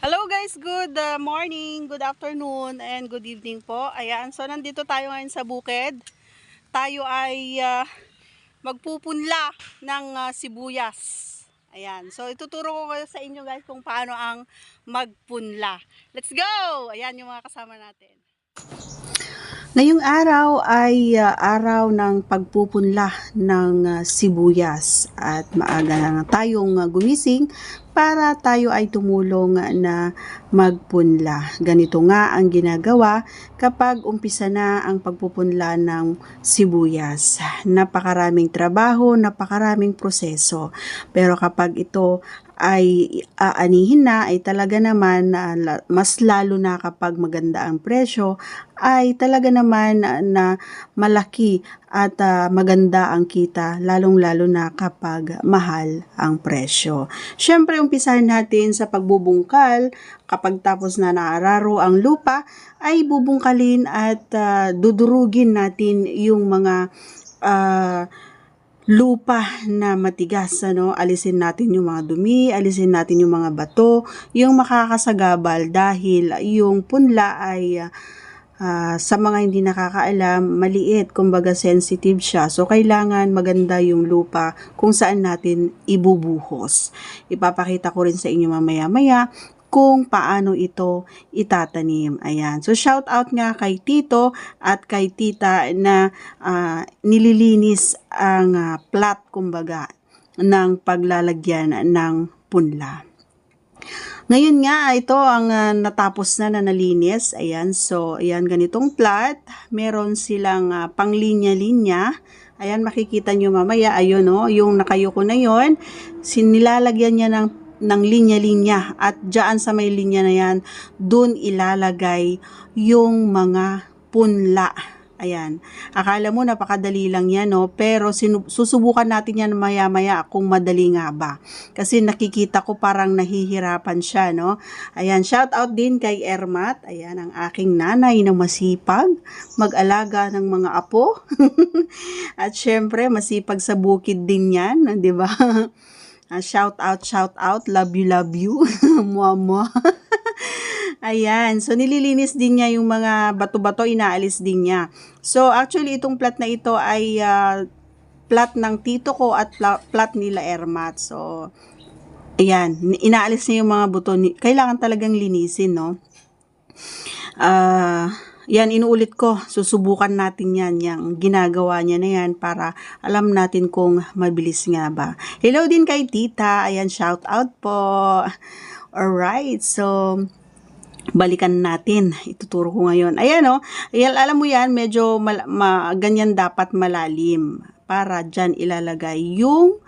Hello guys, good uh, morning, good afternoon, and good evening po. Ayan, so nandito tayo ngayon sa bukid. Tayo ay uh, magpupunla ng uh, sibuyas. Ayan, so ituturo ko kayo sa inyo guys kung paano ang magpunla. Let's go! Ayan yung mga kasama natin. Ngayong araw ay uh, araw ng pagpupunla ng uh, sibuyas at maaga na tayong uh, gumising para tayo ay tumulong na magpunla. Ganito nga ang ginagawa kapag umpisa na ang pagpupunla ng sibuyas. Napakaraming trabaho, napakaraming proseso. Pero kapag ito ay aanihin na ay talaga naman uh, mas lalo na kapag maganda ang presyo ay talaga naman uh, na malaki at uh, maganda ang kita lalong lalo na kapag mahal ang presyo. Syempre umpisahan natin sa pagbubungkal kapag tapos na naararo ang lupa ay bubungkalin at uh, dudurugin natin yung mga uh, lupa na matigas, ano, alisin natin yung mga dumi, alisin natin yung mga bato, yung makakasagabal dahil yung punla ay uh, sa mga hindi nakakaalam, maliit, kumbaga sensitive siya. So, kailangan maganda yung lupa kung saan natin ibubuhos. Ipapakita ko rin sa inyo mamaya-maya kung paano ito itatanim. Ayan. So, shout out nga kay Tito at kay Tita na uh, nililinis ang uh, plat, kumbaga, ng paglalagyan ng punla. Ngayon nga, ito ang uh, natapos na na nalinis. Ayan, so, ayan, ganitong plat. Meron silang uh, panglinya-linya. Ayan, makikita nyo mamaya. Ayun, no, yung nakayuko na yon Sinilalagyan niya ng ng linya-linya at dyan sa may linya na yan, dun ilalagay yung mga punla. Ayan. Akala mo napakadali lang yan, no? Pero susubukan natin yan maya-maya kung madali nga ba. Kasi nakikita ko parang nahihirapan siya, no? Ayan, shout out din kay Ermat. Ayan, ang aking nanay na masipag mag-alaga ng mga apo. At syempre, masipag sa bukid din yan, di ba? Uh, shout out, shout out. Love you, love you. Mama. Ayan. So, nililinis din niya yung mga bato-bato, inaalis din niya. So, actually, itong plat na ito ay uh, plat ng tito ko at plat nila Ermat. So, ayan. Inaalis niya yung mga buto. Kailangan talagang linisin, no? Ah... Uh, yan, inuulit ko, susubukan natin yan, yung ginagawa niya na yan para alam natin kung mabilis nga ba. Hello din kay tita, ayan, shout out po. Alright, so, balikan natin. Ituturo ko ngayon. Ayan o, oh, alam mo yan, medyo mal- ma- ganyan dapat malalim para dyan ilalagay yung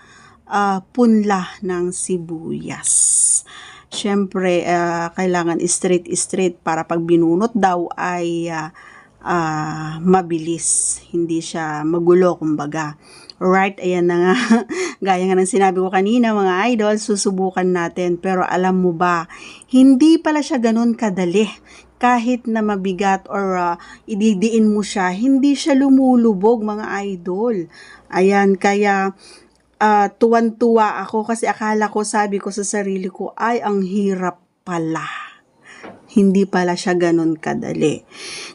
uh, punla ng sibuyas syempre uh, kailangan straight straight para pag binunot daw ay uh, uh, mabilis hindi siya magulo kumbaga Right, ayan na nga. Gaya nga ng sinabi ko kanina mga idol, susubukan natin. Pero alam mo ba, hindi pala siya ganun kadali. Kahit na mabigat or uh, ididiin mo siya, hindi siya lumulubog mga idol. Ayan, kaya uh, tuwan-tuwa ako kasi akala ko, sabi ko sa sarili ko, ay ang hirap pala. Hindi pala siya ganun kadali.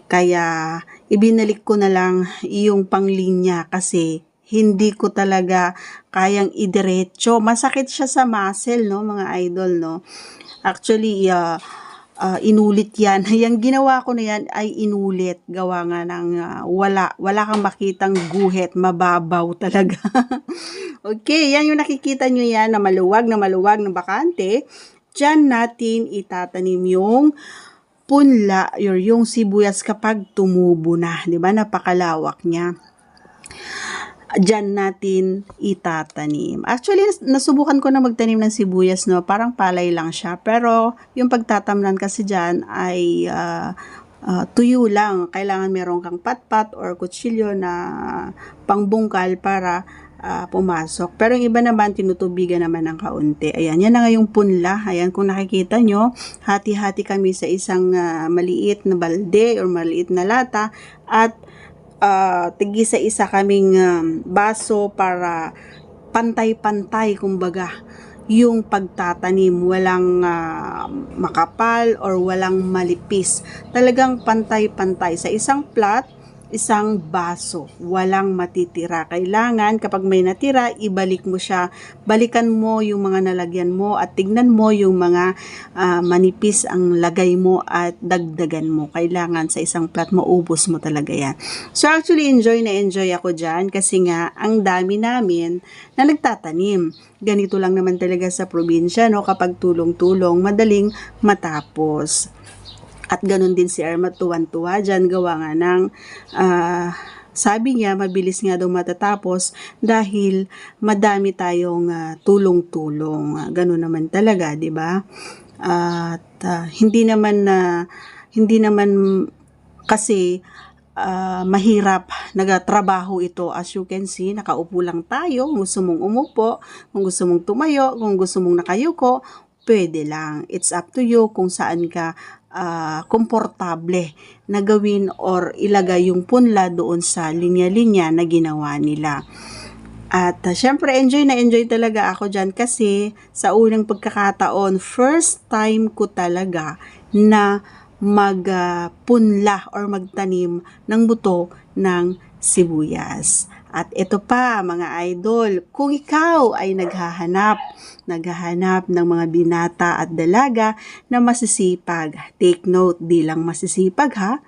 Kaya ibinalik ko na lang yung panglinya kasi hindi ko talaga kayang idiretso. Masakit siya sa muscle, no, mga idol, no. Actually, uh, uh, inulit yan. Yung ginawa ko na yan ay inulit. Gawa nga ng uh, wala, wala kang makitang guhit, mababaw talaga. okay, yan yung nakikita nyo yan na maluwag na maluwag na bakante. Diyan natin itatanim yung punla or yung sibuyas kapag tumubo na. ba diba? Napakalawak niya dyan natin itatanim. Actually, nasubukan ko na magtanim ng sibuyas, no? Parang palay lang siya. Pero, yung pagtatamnan kasi dyan ay uh, uh, tuyo lang. Kailangan meron kang patpat or kutsilyo na pangbungkal para uh, pumasok. Pero yung iba naman, tinutubigan naman ng kaunti. Ayan, yan na nga yung punla. Ayan, kung nakikita nyo, hati-hati kami sa isang uh, maliit na balde or maliit na lata at uh, tigi sa isa kaming um, baso para pantay-pantay kumbaga yung pagtatanim. Walang ah, makapal or walang malipis. Talagang pantay-pantay. Sa isang plot, isang baso. Walang matitira. Kailangan kapag may natira, ibalik mo siya. Balikan mo yung mga nalagyan mo at tignan mo yung mga ah, manipis ang lagay mo at dagdagan mo. Kailangan sa isang plot maubos mo talaga yan. So actually enjoy na enjoy ako dyan kasi nga ang dami namin na nagtatanim. Ganito lang naman talaga sa probinsya no kapag tulong-tulong madaling matapos. At ganun din si Irma tuwan-tuwa dyan gawa nga ng ah, sabi niya mabilis nga daw matatapos dahil madami tayong ah, tulong-tulong. Ah, ganun naman talaga, 'di ba? At ah, hindi naman na hindi naman kasi ah, mahirap nagatrabaho ito. As you can see, nakaupo lang tayo. Kung gusto mong umupo, kung gusto mong tumayo, kung gusto mong nakayuko, pwede lang. It's up to you kung saan ka ah, komportable na gawin or ilagay yung punla doon sa linya-linya na ginawa nila. At uh, syempre, enjoy na enjoy talaga ako dyan kasi sa unang pagkakataon, first time ko talaga na magpunla or magtanim ng buto ng sibuyas. At ito pa mga idol, kung ikaw ay naghahanap, naghahanap ng mga binata at dalaga na masisipag, take note, di lang masisipag ha,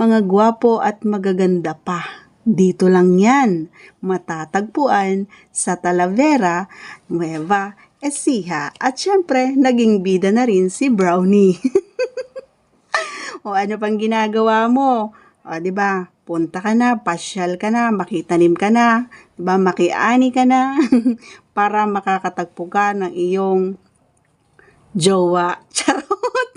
mga gwapo at magaganda pa. Dito lang yan, matatagpuan sa Talavera, Nueva Ecija. At syempre, naging bida na rin si Brownie. o ano pang ginagawa mo? O, di ba? Punta ka na, pasyal ka na, makitanim ka na, di ba? Makiani ka na para makakatagpo ka ng iyong jowa. Charot!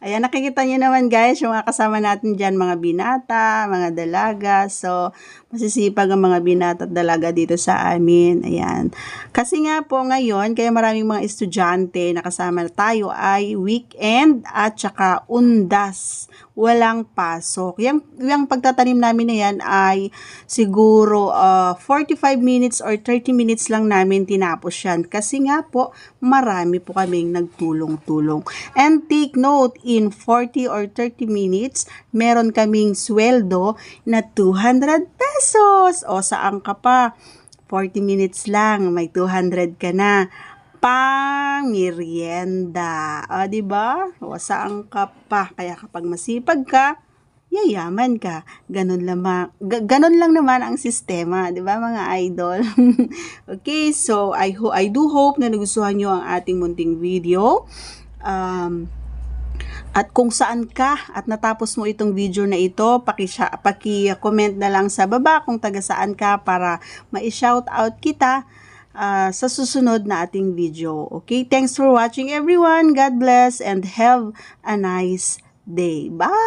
Ayan, nakikita niyo naman guys, yung mga kasama natin dyan, mga binata, mga dalaga. So, masisipag ang mga binata at dalaga dito sa amin. Ayan. Kasi nga po ngayon, kaya maraming mga estudyante na kasama tayo ay weekend at saka undas. Walang pasok. Yung, yung pagtatanim namin na yan ay siguro uh, 45 minutes or 30 minutes lang namin tinapos yan. Kasi nga po, marami po kaming nagtulong-tulong. And take note, in 40 or 30 minutes, meron kaming sweldo na 200 pesos. O saan ka pa? 40 minutes lang, may 200 ka na. Pang merienda. O, di ba? O, saan ka pa? Kaya kapag masipag ka, yayaman ka. Ganun lamang, ga- ganun lang naman ang sistema, 'di ba mga idol? okay, so I ho- I do hope na nagustuhan niyo ang ating munting video. Um, at kung saan ka at natapos mo itong video na ito, paki-comment na lang sa baba kung taga saan ka para ma-shout out kita ah, sa susunod na ating video. Okay, thanks for watching everyone. God bless and have a nice day. Bye!